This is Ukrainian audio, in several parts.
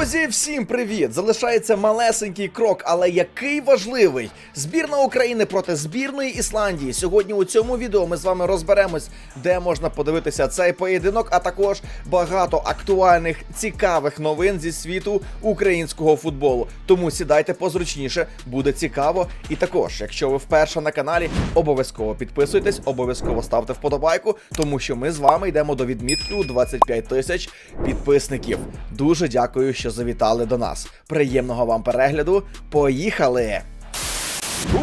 Друзі, всім привіт! Залишається малесенький крок, але який важливий. Збірна України проти збірної Ісландії. Сьогодні у цьому відео ми з вами розберемось, де можна подивитися цей поєдинок, а також багато актуальних цікавих новин зі світу українського футболу. Тому сідайте позручніше, буде цікаво. І також, якщо ви вперше на каналі, обов'язково підписуйтесь, обов'язково ставте вподобайку, тому що ми з вами йдемо до відмітки у 25 тисяч підписників. Дуже дякую, що завітали до нас. Приємного вам перегляду. Поїхали!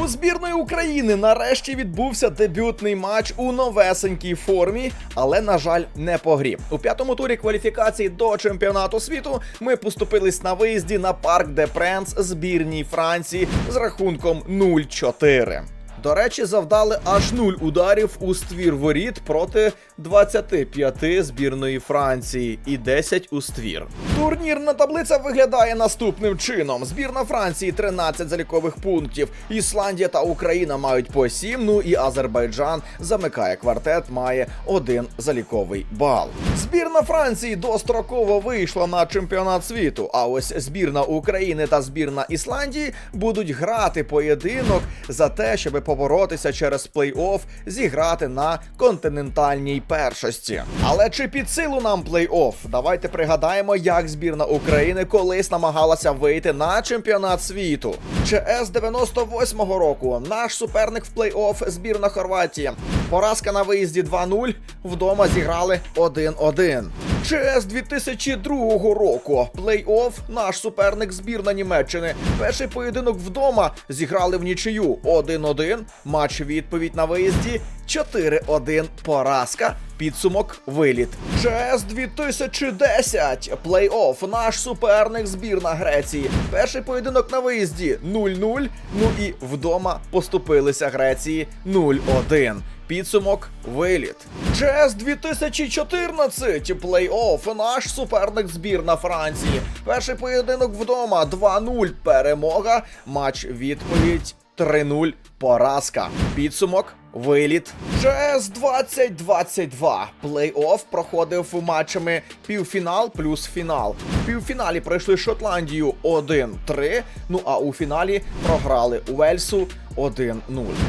У збірної України нарешті відбувся дебютний матч у новесенькій формі, але на жаль, не по грі. У п'ятому турі кваліфікації до чемпіонату світу ми поступились на виїзді на парк де Пренс збірній Франції з рахунком 0-4. До речі, завдали аж 0 ударів у ствір воріт проти 25 збірної Франції і 10 у ствір. Турнірна таблиця виглядає наступним чином: збірна Франції 13 залікових пунктів, Ісландія та Україна мають по 7, ну і Азербайджан замикає квартет, має один заліковий бал. Збірна Франції достроково вийшла на чемпіонат світу. А ось збірна України та збірна Ісландії будуть грати поєдинок за те, щоб поборотися через плей-офф, зіграти на континентальній першості. Але чи під силу нам плей-офф? Давайте пригадаємо, як збірна України колись намагалася вийти на чемпіонат світу. ЧС 98-го року наш суперник в плей-офф збірна Хорватії. Поразка на виїзді 2-0, вдома зіграли 1-1. ЧС 2002 року. Плей-офф наш суперник збірна Німеччини. Перший поєдинок вдома зіграли в нічию 1-1. Матч відповідь на виїзді 4-1 поразка. Підсумок виліт. ЧС 2010. Плей-офф. Наш суперник збірна Греції. Перший поєдинок на виїзді 0-0. Ну і вдома поступилися Греції 0-1. Підсумок виліт. ЧС 2014. Плей-офф. Наш суперник збірна Франції. Перший поєдинок вдома 2-0. Перемога. Матч відповідь 3-0. Поразка. Підсумок. Виліт. ЧС 2022. Плей-офф проходив матчами півфінал плюс фінал. В півфіналі пройшли Шотландію 1-3. Ну а у фіналі програли Уельсу 1-0.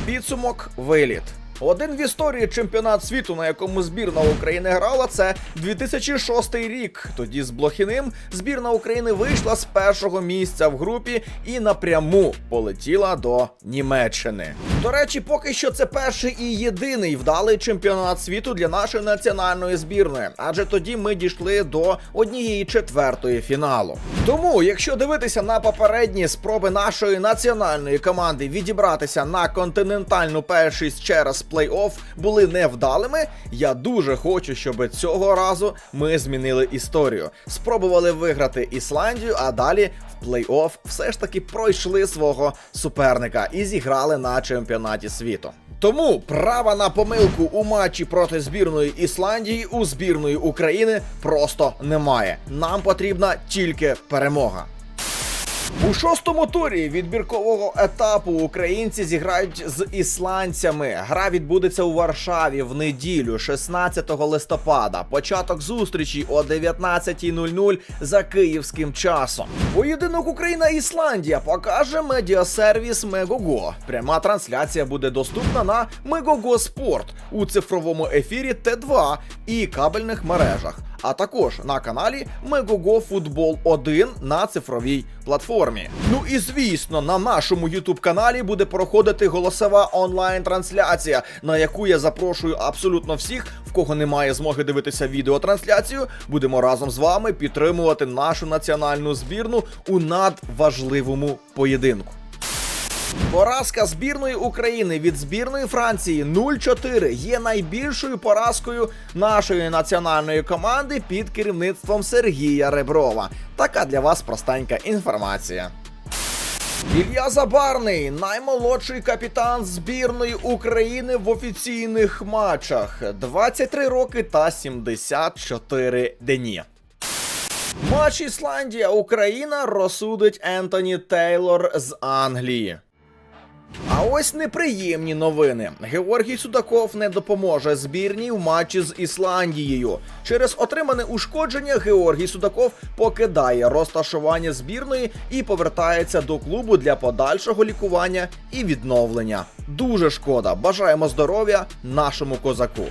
Підсумок виліт. Один в історії чемпіонат світу, на якому збірна України грала, це 2006 рік. Тоді з Блохіним збірна України вийшла з першого місця в групі і напряму полетіла до Німеччини. До речі, поки що це перший і єдиний вдалий чемпіонат світу для нашої національної збірної, адже тоді ми дійшли до однієї четвертої фіналу. Тому, якщо дивитися на попередні спроби нашої національної команди відібратися на континентальну першість через плей-офф були невдалими, я дуже хочу, щоб цього разу ми змінили історію. Спробували виграти Ісландію, а далі в плей-офф все ж таки пройшли свого суперника і зіграли на чемпіонаті світу. Тому права на помилку у матчі проти збірної Ісландії у збірної України просто немає. Нам потрібна тільки перемога. У шостому турі відбіркового етапу українці зіграють з ісландцями. Гра відбудеться у Варшаві в неділю, 16 листопада. Початок зустрічі о 19.00 за київським часом. Поєдинок Україна-Ісландія покаже медіасервіс Мегого. Пряма трансляція буде доступна на Мегого Спорт у цифровому ефірі Т2 і кабельних мережах а також на каналі Megogo Футбол 1 на цифровій платформі. Ну і звісно, на нашому youtube каналі буде проходити голосова онлайн-трансляція, на яку я запрошую абсолютно всіх, в кого немає змоги дивитися відеотрансляцію. Будемо разом з вами підтримувати нашу національну збірну у надважливому поєдинку. Поразка збірної України від збірної Франції 0-4 є найбільшою поразкою нашої національної команди під керівництвом Сергія Реброва. Така для вас простенька інформація. Ілля Забарний, наймолодший капітан збірної України в офіційних матчах. 23 роки та 74 дні. Матч Ісландія Україна розсудить Ентоні Тейлор з Англії. А ось неприємні новини. Георгій Судаков не допоможе збірній в матчі з Ісландією. Через отримане ушкодження Георгій Судаков покидає розташування збірної і повертається до клубу для подальшого лікування і відновлення. Дуже шкода. Бажаємо здоров'я нашому козаку.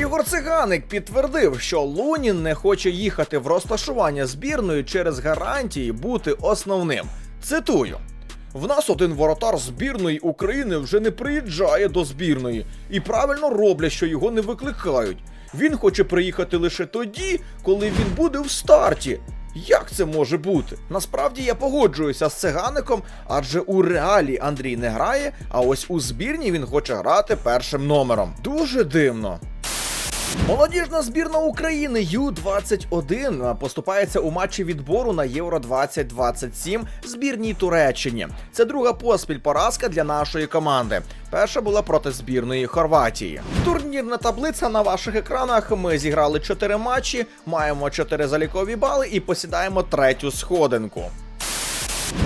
Ігор Циганик підтвердив, що Лунін не хоче їхати в розташування збірної через гарантії бути основним. Цитую. В нас один воротар збірної України вже не приїжджає до збірної, і правильно роблять, що його не викликають. Він хоче приїхати лише тоді, коли він буде в старті. Як це може бути? Насправді я погоджуюся з цигаником, адже у реалі Андрій не грає, а ось у збірні він хоче грати першим номером. Дуже дивно. Молодіжна збірна України Ю-21 поступається у матчі відбору на Євро 2027 збірній Туреччині. Це друга поспіль поразка для нашої команди. Перша була проти збірної Хорватії. Турнірна таблиця на ваших екранах. Ми зіграли 4 матчі, маємо 4 залікові бали і посідаємо третю сходинку.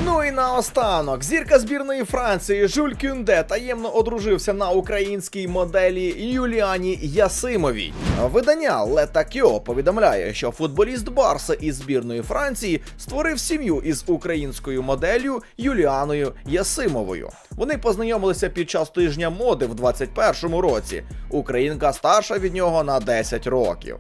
Ну і наостанок, зірка збірної Франції Жюль Кюнде таємно одружився на українській моделі Юліані Ясимовій. Видання Летакьо повідомляє, що футболіст Барса із збірної Франції створив сім'ю із українською моделлю Юліаною Ясимовою. Вони познайомилися під час тижня моди в 21-му році. Українка старша від нього на 10 років.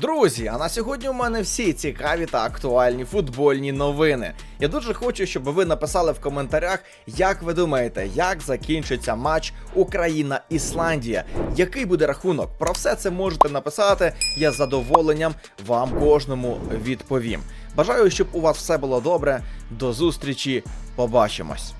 Друзі, а на сьогодні у мене всі цікаві та актуальні футбольні новини. Я дуже хочу, щоб ви написали в коментарях, як ви думаєте, як закінчиться матч Україна-Ісландія. Який буде рахунок? Про все це можете написати. Я з задоволенням вам кожному відповім. Бажаю, щоб у вас все було добре. До зустрічі. Побачимось.